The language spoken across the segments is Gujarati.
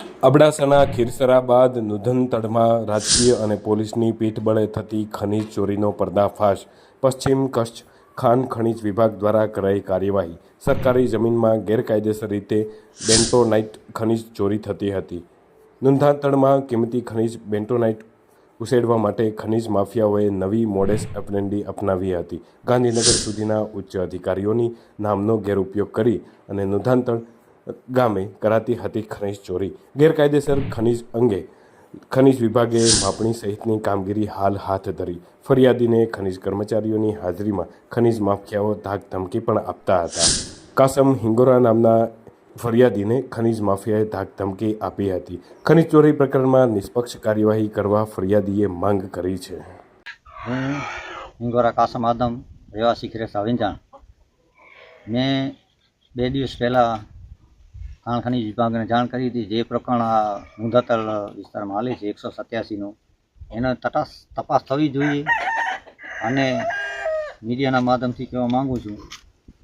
અબડાસાના ખીરસરા બાદ નુધનતળમાં રાજકીય અને પોલીસની પીઠબળે થતી ખનીજ ચોરીનો પર્દાફાશ. પશ્ચિમ કચ્છ ખાન ખનીજ વિભાગ દ્વારા કરાઈ કાર્યવાહી. સરકારી જમીનમાં ગેરકાયદેસર રીતે બેન્ટોનાઇટ ખનીજ ચોરી થતી હતી. નુંધાતળમાં કિંમતી ખનીજ બેન્ટોનાઇટ ઉછેડવા માટે ખનીજ માફિયાઓએ નવી મોડેસ એપરેન્ડી અપનાવી હતી. ગાંધીનગર સુધીના ઉચ્ચ અધિકારીઓની નામનો ગેરઉપયોગ કરી અને નુંધાતળ ગામે કરાતી હતી ખનીજ ચોરી. ગેરકાયદેસર ખનીજ અંગે ખનીજ વિભાગે માપણી સહિતની કામગીરી હાલ હાથ ધરી. ફરિયાદીને ખનીજ કર્મચારીઓની હાજરીમાં ખનીજ માફિયાઓ ધાક ધમકી પણ આપતા હતા. કાસમ હિંગોરા નામના ફરિયાદીને ખનીજ માફિયાએ ધાક ધમકી આપી હતી. ખનીજ ચોરી પ્રકરણમાં નિષ્પક્ષ કાર્યવાહી કરવા ફરિયાદીએ માંગ કરી છે. હું હિંગોરા કાસમ આદમ, રહેવાસી ખીરેસા વિંજાણ. મેં બે દિવસ પહેલાં ખાણ ખનીજ વિભાગને જાણ કરી હતી જે પ્રકરણ આ મુંધાતલ વિસ્તારમાં હાલે છે, એકસો સત્યાસીનું. એનો તટાસ તપાસ થવી જોઈએ અને મીડિયાના માધ્યમથી કહેવા માગું છું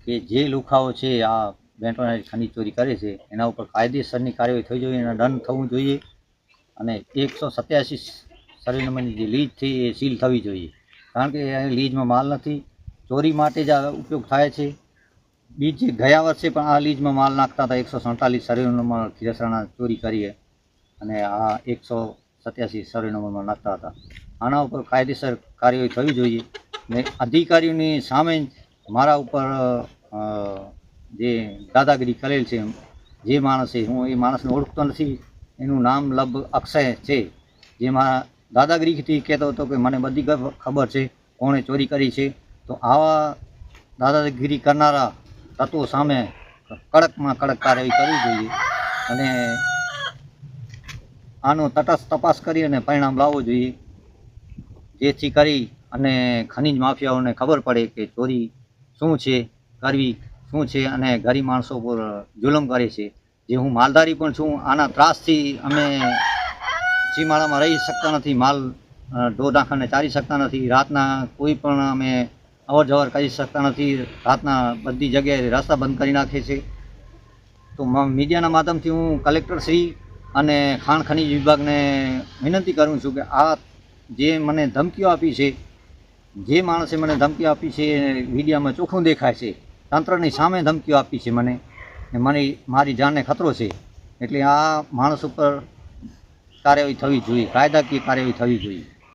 કે જે લુખાઓ છે, આ બેન્ટોનાઇટ ખનીજ ચોરી કરે છે, એના ઉપર કાયદેસરની કાર્યવાહી થઈ જોઈએ એના દંડ થવું જોઈએ અને એકસો સત્યાસી સર્વે નંબરની જે લીજ થઈ એ સીલ થવી જોઈએ. કારણ કે લીજમાં માલ નથી. ચોરી માટે જ ઉપયોગ થાય છે. બીજ ગયા વર્ષે પણ આ લીજમાં માલ નાખતા હતા. એકસો સડતાલીસ સર્વે નંબરમાં ખીરસરાણા ચોરી કરીએ અને આ એકસો સત્યાસી સર્વે નંબરમાં નાખતા હતા. આના ઉપર કાયદેસર કાર્યવાહી થવી જોઈએ. ને અધિકારીઓની સામે મારા ઉપર જે દાદાગીરી કરેલ છે, જે માણસે હું એ માણસને ઓળખતો નથી. એનું નામ લબ અક્ષય છે. જેમાં દાદાગીરીથી કહેતો હતો કે મને બધી ખબર છે કોણે ચોરી કરી છે. તો આવા દાદાગીરી કરનારા તત્વો સામે કડકમાં કડક કાર્યવાહી કરવી જોઈએ અને આનો તટસ્થ તપાસ કરી અને પરિણામ લાવવું જોઈએ. જેથી કરી અને ખનીજ માફિયાઓને ખબર પડે કે ચોરી શું છે, કરવી શું છે અને ગરીબ માણસો પર જુલમ કરે છે. જે હું માલધારી પણ છું, આના ત્રાસથી અમે સીમાડામાં રહી શકતા નથી, માલ ઢોર નાખીને ચારી શકતા નથી. રાતના કોઈ પણ અમે અવર જવર કરી શકતા નથી. રાતના બધી જગ્યાએ રસ્તા બંધ કરી નાખે છે. તો મીડિયાના માધ્યમથી હું કલેક્ટર શ્રી અને ખાણ ખનીજ વિભાગને વિનંતી કરું છું કે આ જે મને ધમકીઓ આપી છે, જે માણસે મને ધમકી આપી છે મીડિયામાં ચોખ્ખું દેખાય છે. તંત્રની સામે ધમકીઓ આપી છે મને. મને મારી જાનને ખતરો છે. એટલે આ માણસ ઉપર કાર્યવાહી થવી જોઈએ. કાયદાકીય કાર્યવાહી થવી જોઈએ.